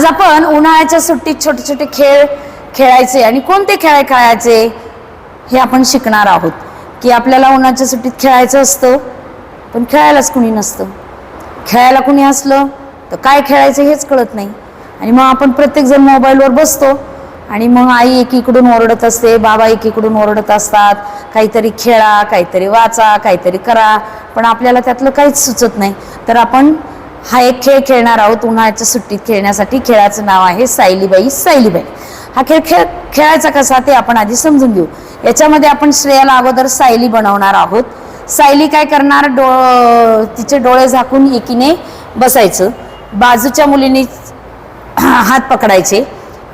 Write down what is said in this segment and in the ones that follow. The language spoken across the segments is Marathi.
आज आपण उन्हाळ्याच्या सुट्टीत छोटे छोटे खेळ खेळायचे आणि कोणते खेळ खेळायचे हे आपण शिकणार आहोत. की आपल्याला उन्हाळ्याच्या सुट्टीत खेळायचं असतं पण खेळायलाच कुणी नसतं. खेळायला कुणी असलं तर काय खेळायचं हेच कळत नाही. आणि मग आपण प्रत्येकजण मोबाईलवर बसतो आणि मग आई एकीकडून ओरडत असते बाबा एकीकडून ओरडत असतात काहीतरी खेळा काहीतरी वाचा काहीतरी करा पण आपल्याला त्यातलं काहीच सुचत नाही. तर आपण हा एक खेळ खेळणार आहोत. उन्हाळ्याच्या सुट्टीत खेळण्यासाठी खेळाचं नाव आहे सायलीबाई सायलीबाई हा खेळ खेळ खेळायचा कसा ते आपण आधी समजून घेऊ. याच्यामध्ये आपण श्रेयाला अगोदर सायली बनवणार आहोत. सायली काय करणार? डो तिचे डोळे झाकून एकीने बसायचं. बाजूच्या मुलीने हात पकडायचे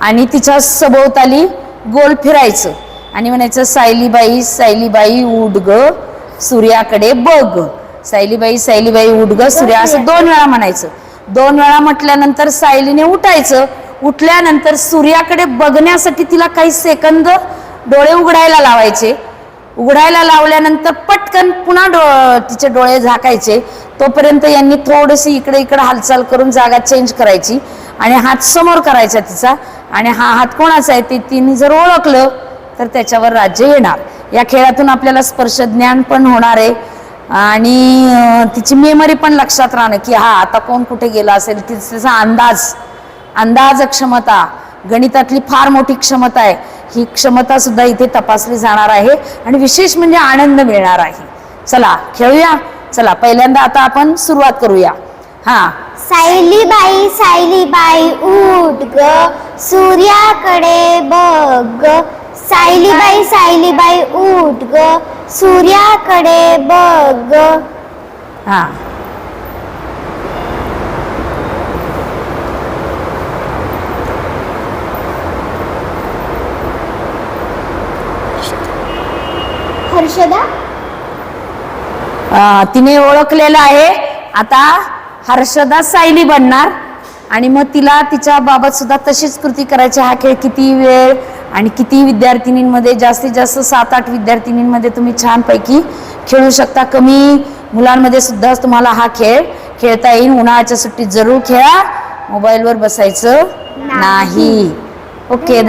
आणि तिच्या सभोवताली गोल फिरायचं. आणि म्हणायचं सायलीबाई सायलीबाई उड ग सूर्याकडे बघ. सायलीबाई सायलीबाई उठ ग सूर्या असं दोन वेळा म्हणायचं. दोन वेळा म्हटल्यानंतर सायलीने उठायचं. उठल्यानंतर सूर्याकडे बघण्यासाठी तिला काही सेकंद डोळे उघडायला लावायचे. उघडायला लावल्यानंतर पटकन पुन्हा डो तिचे डोळे झाकायचे. तोपर्यंत यांनी थोडीशी इकडे इकडे हालचाल करून जागा चेंज करायची आणि हात समोर करायचा तिचा. आणि हा हात कोणाचा आहे ते तिने जर ओळखलं तर त्याच्यावर राज्य येणार. या खेळातून आपल्याला स्पर्श ज्ञान पण होणार आहे. आणि तिची मेमरी पण लक्षात राहणं की हा आता कोण कुठे गेला असेल तिचा अंदाज अंदाज क्षमता गणितातली फार मोठी क्षमता आहे. ही क्षमता सुद्धा इथे तपासली जाणार आहे आणि विशेष म्हणजे आनंद मिळणार आहे. चला खेळूया? चला पहिल्यांदा आता आपण सुरुवात करूया. हा. सायलीबाई सायलीबाई उठ ग सूर्याकडे बघ. ग. सायलीबाई सायलीबाई उठ ग सूर्याकडे बघ. ग. हा. हर्षदा? अं, तिने ओळखलेलं आहे. आता हर्षदा सायली बनणार. आणि मग तिला तिच्या बाबत सुद्धा तशीच कृती करायची. हा खेळ किती वेळ आणि किती विद्यार्थिनींमध्ये जास्तीत जास्त सात आठ विद्यार्थिनींमध्ये तुम्ही छानपैकी खेळू शकता. कमी मुलांमध्ये सुद्धा तुम्हाला हा खेळ खेळता येईल. उन्हाळ्याच्या सुट्टीत जरूर खेळा. मोबाईलवर बसायचं नाही. ओके